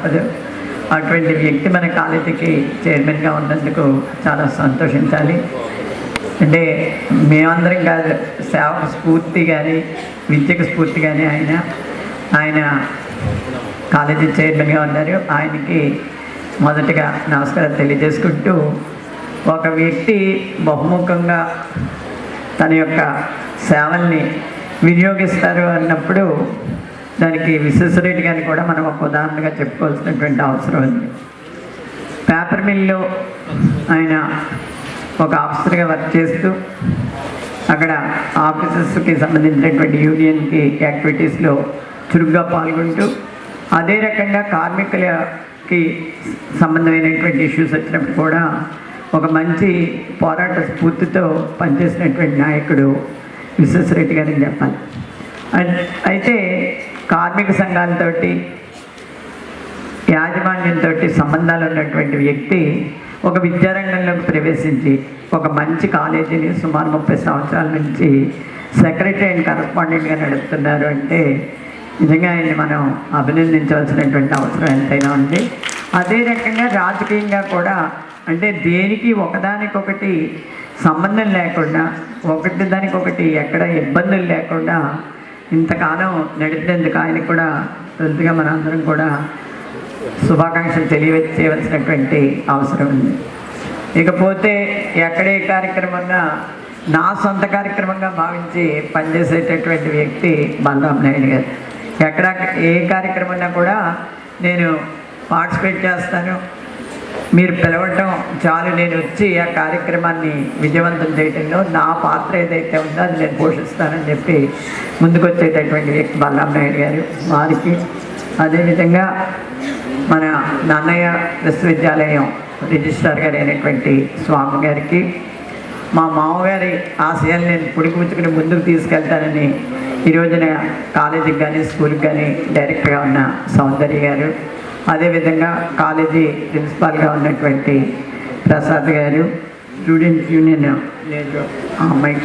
తప్పదు. అటువంటి వ్యక్తి మన కాలేజీకి చైర్మన్గా ఉన్నందుకు చాలా సంతోషించాలి. అంటే మేమందరం కాదు సేవకు స్ఫూర్తి కానీ విద్యకు స్ఫూర్తి కానీ ఆయన ఆయన కాలేజీ చైర్మన్గా ఉన్నారు. ఆయనకి మొదటగా నమస్కారం తెలియజేసుకుంటూ ఒక వ్యక్తి బహుముఖంగా తన యొక్క సేవల్ని వినియోగిస్తారు అన్నప్పుడు దానికి విశ్వసరెడ్డి గారిని కూడా మనం ఒక ఉదాహరణగా చెప్పుకోవాల్సినటువంటి అవసరం ఉంది. పేపర్ మిల్లో ఆయన ఒక ఆఫీసర్గా వర్క్ చేస్తూ అక్కడ ఆఫీసర్స్కి సంబంధించినటువంటి యూనియన్కి యాక్టివిటీస్లో చురుగ్గా పాల్గొంటూ అదే రకంగా కార్మికులకి సంబంధమైనటువంటి ఇష్యూస్ వచ్చినప్పుడు కూడా ఒక మంచి పోరాట స్ఫూర్తితో పనిచేసినటువంటి నాయకుడు విశ్వసరెడ్డి గారిని చెప్పాలి. అయితే కార్మిక సంఘాలతోటి యాజమాన్యంతో సంబంధాలు ఉన్నటువంటి వ్యక్తి ఒక విద్యారంగంలోకి ప్రవేశించి ఒక మంచి కాలేజీని సుమారు ముప్పై సంవత్సరాల నుంచి సెక్రటరీ అండ్ కరస్పాండెంట్గా నడుపుతున్నారు అంటే నిజంగా ఆయన్ని మనం అభినందించవలసినటువంటి అవసరం ఎంతైనా ఉంది. అదే రకంగా రాజకీయంగా కూడా అంటే దేనికి ఒకదానికొకటి సంబంధం లేకుండా ఒకటి దానికొకటి ఎక్కడ ఇబ్బందులు లేకుండా ఇంతకాలం నడిపినందుకు ఆయనకు కూడా తొలుతుగా మనందరం కూడా శుభాకాంక్షలు తెలియచేయవలసినటువంటి అవసరం ఉంది. ఇకపోతే ఎక్కడే కార్యక్రమంగా నా సొంత కార్యక్రమంగా భావించి పనిచేసేటటువంటి వ్యక్తి బలరాం నాయుడు గారు. ఎక్కడ ఏ కార్యక్రమం కూడా నేను పార్టిసిపేట్ చేస్తాను మీరు పిలవటం చాలు. నేను వచ్చి ఆ కార్యక్రమాన్ని విజయవంతం చేయడంలో నా పాత్ర ఏదైతే ఉందో అది నేను పోషిస్తానని చెప్పి ముందుకు వచ్చేటటువంటి వ్యక్తి బలరాం నాయుడు గారు వారికి. అదేవిధంగా మన నాన్నయ్య విశ్వవిద్యాలయం రిజిస్ట్రార్ గారు అయినటువంటి స్వామి గారికి మా మామగారి ఆశయాలు నేను పుడిపుచ్చుకుని ముందుకు తీసుకెళ్తానని ఈ రోజున కాలేజీకి కానీ స్కూల్కి కానీ డైరెక్టర్గా ఉన్న సౌందర్య గారు అదేవిధంగా కాలేజీ ప్రిన్సిపాల్గా ఉన్నటువంటి ప్రసాద్ గారు స్టూడెంట్ యూనియన్ అమ్మాయి.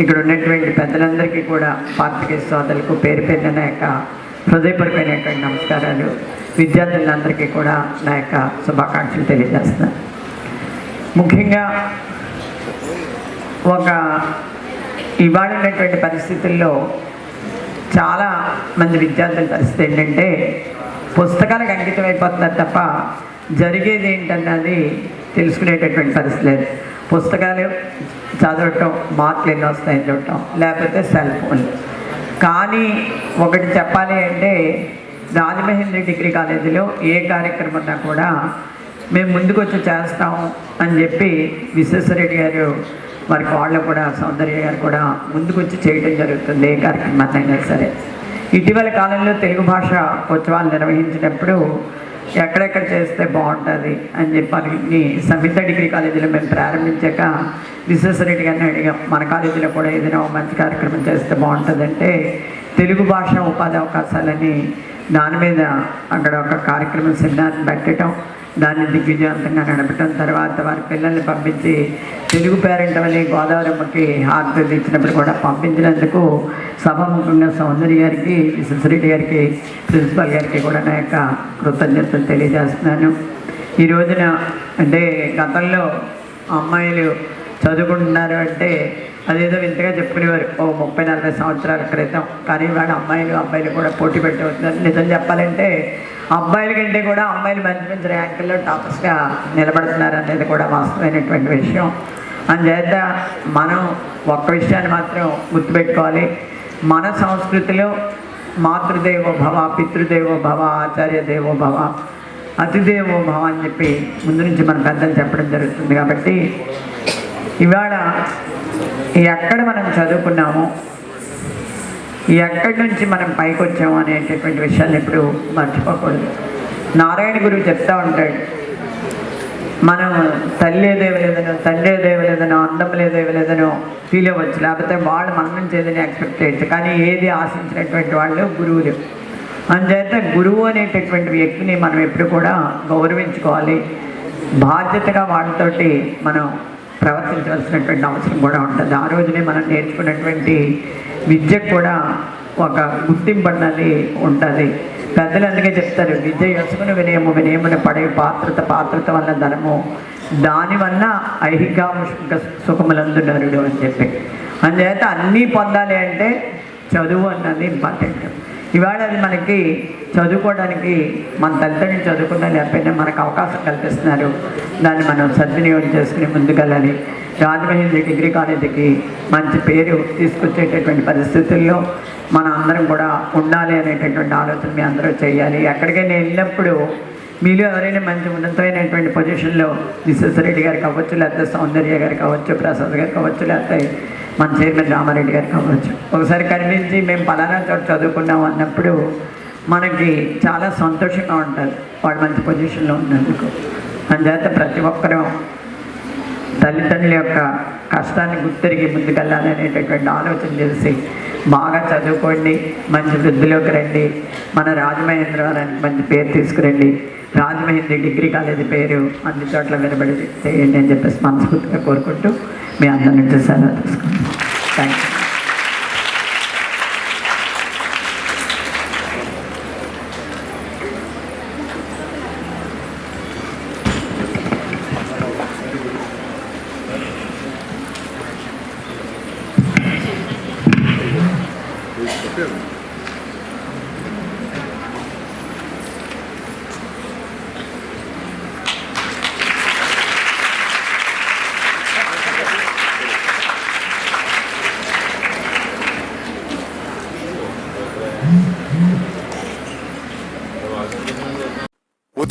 ఇక్కడ ఉన్నటువంటి పెద్దలందరికీ కూడా పార్టీ సోదరులకు పేరు పేరున నా యొక్క హృదయపరమైనటువంటి నమస్కారాలు. విద్యార్థులందరికీ కూడా నా యొక్క శుభాకాంక్షలు తెలియజేస్తాను ముఖ్యంగా ఒక ఇవాళ ఉన్నటువంటి పరిస్థితుల్లో చాలా మంది విద్యార్థుల పరిస్థితి ఏంటంటే పుస్తకాలకు అంకితం అయిపోతున్నారు తప్ప జరిగేది ఏంటన్నది తెలుసుకునేటటువంటి పరిస్థితి లేదు. పుస్తకాలు చదవటం మార్కులు ఎన్ని వస్తాయని చూడటం లేకపోతే సెల్ ఫోన్. కానీ ఒకటి చెప్పాలి అంటే రాజమహేంద్ర డిగ్రీ కాలేజీలో ఏ కార్యక్రమం ఉన్నా కూడా మేము ముందుకు వచ్చి చేస్తాం అని చెప్పి విశ్వేశ్వరరెడ్డి గారు వారి వాళ్ళు కూడా సౌందర్య గారు కూడా ముందుకు వచ్చి చేయడం జరుగుతుంది ఏ కార్యక్రమాన్ని అయినా సరే. ఇటీవల కాలంలో తెలుగు భాష ఉత్సవాలు నిర్వహించినప్పుడు ఎక్కడెక్కడ చేస్తే బాగుంటుంది అని చెప్పి సంయుక్త డిగ్రీ కాలేజీలో మేము ప్రారంభించాక విశ్వేశ్వరరెడ్డి గారిని అడిగాం. మన కాలేజీలో కూడా ఏదైనా మంచి కార్యక్రమం చేస్తే బాగుంటుందంటే తెలుగు భాష ఉపాధి అవకాశాలని దాని మీద అక్కడ ఒక కార్యక్రమం సెమినార్ పెట్టడం దాన్ని దిగ్విజయవంతంగా నడపడం తర్వాత వారి పిల్లల్ని పంపించి తెలుగు పేరెంట్ అని గోదావరమ్మకి హారతి ఇచ్చినప్పుడు కూడా పంపించినందుకు సభాముఖంగా సౌందర్య గారికి విశ్వరెడ్డి గారికి ప్రిన్సిపల్ గారికి కూడా నా యొక్క కృతజ్ఞతలు తెలియజేస్తున్నాను. ఈ రోజున అంటే గతంలో అమ్మాయిలు చదువుకుంటున్నారు అంటే అదేదో వింతగా చెప్పుకునేవారు. ఓ ముప్పై నలభై సంవత్సరాల క్రితం. కానీ ఇవాళ అమ్మాయిలు అబ్బాయిలు కూడా పోటీ పెట్టవచ్చు నిజం చెప్పాలంటే అబ్బాయిల కంటే కూడా అమ్మాయిలు మంచి మంచి ర్యాంకుల్లో టాపర్స్గా నిలబడుతున్నారు అనేది కూడా వాస్తవమైనటువంటి విషయం. అందుచేత మనం ఒక్క విషయాన్ని మాత్రం గుర్తుపెట్టుకోవాలి. మన సంస్కృతిలో మాతృదేవో భవ పితృదేవో భవ ఆచార్య దేవో భవ అతిదేవో భవ అని చెప్పి ముందు నుంచి మన పెద్దలు చెప్పడం జరుగుతుంది కాబట్టి ఇవాళ ఎక్కడ మనం చదువుకున్నామో ఎక్కడి నుంచి మనం పైకి వచ్చాము అనేటటువంటి విషయాన్ని ఎప్పుడు మర్చిపోకూడదు. నారాయణ గురువు చెప్తా ఉంటాడు మనం తల్లి దేవలేదనో తండ్రి దేవలేదనో అందం లేదేవలేదనో ఫీల్ అవ్వచ్చు. లేకపోతే వాళ్ళు మన నుంచి ఏదైనా ఎక్స్పెక్ట్ చేయొచ్చు. కానీ ఏది ఆశించినటువంటి వాళ్ళు గురువులు. అందుచేత గురువు అనేటటువంటి వ్యక్తిని మనం ఎప్పుడు కూడా గౌరవించుకోవాలి. బాధ్యతగా వాళ్ళతోటి మనం ప్రవర్తించవలసినటువంటి అవసరం కూడా ఉంటుంది. ఆ రోజునే మనం నేర్చుకున్నటువంటి విద్యకు కూడా ఒక గుర్తింపు అన్నది ఉంటుంది. పెద్దలు అందుకే చెప్తారు విద్య యసుకుని వినయము వినయముని పడే పాత్రత పాత్రత వల్ల ధనము దానివల్ల ఐహిక ఐహికాము సుఖములందు నరుడు అని చెప్పి. అందుచేత అన్నీ పొందాలి అంటే చదువు అన్నది ఇంపార్టెంట్. ఇవాళ అది మనకి చదువుకోవడానికి మన తల్లిదండ్రులు చదువుకున్నా లేకపోయినా మనకు అవకాశం కల్పిస్తున్నారు. దాన్ని మనం సద్వినియోగం చేసుకుని ముందుకెళ్ళాలి. రాజమహేంద్ర డిగ్రీ కాలేజీకి మంచి పేరు తీసుకొచ్చేటటువంటి పరిస్థితుల్లో మన అందరం కూడా ఉండాలి అనేటటువంటి ఆలోచన మీ అందరూ చేయాలి. ఎక్కడికైనా వెళ్ళినప్పుడు మీలో ఎవరైనా మంచి ఉన్నతమైనటువంటి పొజిషన్లో విశ్వేశ్వరరెడ్డి గారు కావచ్చు లేకపోతే సౌందర్య గారు కావచ్చు ప్రసాద్ గారు కావచ్చు లేకపోతే మన చైర్మన్ రామారెడ్డి గారు కావచ్చు. ఒకసారి కనిపించి మేము పలానా చోట చదువుకున్నాం అన్నప్పుడు మనకి చాలా సంతోషంగా ఉంటుంది వాడు మంచి పొజిషన్లో ఉన్నందుకు. అందుచేత ప్రతి ఒక్కరూ తల్లిదండ్రుల యొక్క కష్టాన్ని గుర్తిరిగి ముందుకెళ్ళాలి అనేటటువంటి ఆలోచన చేసి బాగా చదువుకోండి మంచి వృద్ధిలోకి రండి మన రాజమహేంద్రవరానికి మంచి పేరు తీసుకురండి రాజమహేంద్రి డిగ్రీ కాలేజీ పేరు అన్ని చోట్ల వినబడి చేయండి అని చెప్పేసి మనస్ఫూర్తిగా కోరుకుంటూ మీ అందరి నుంచి సెలవు తీసుకుంటాం థ్యాంక్ యూ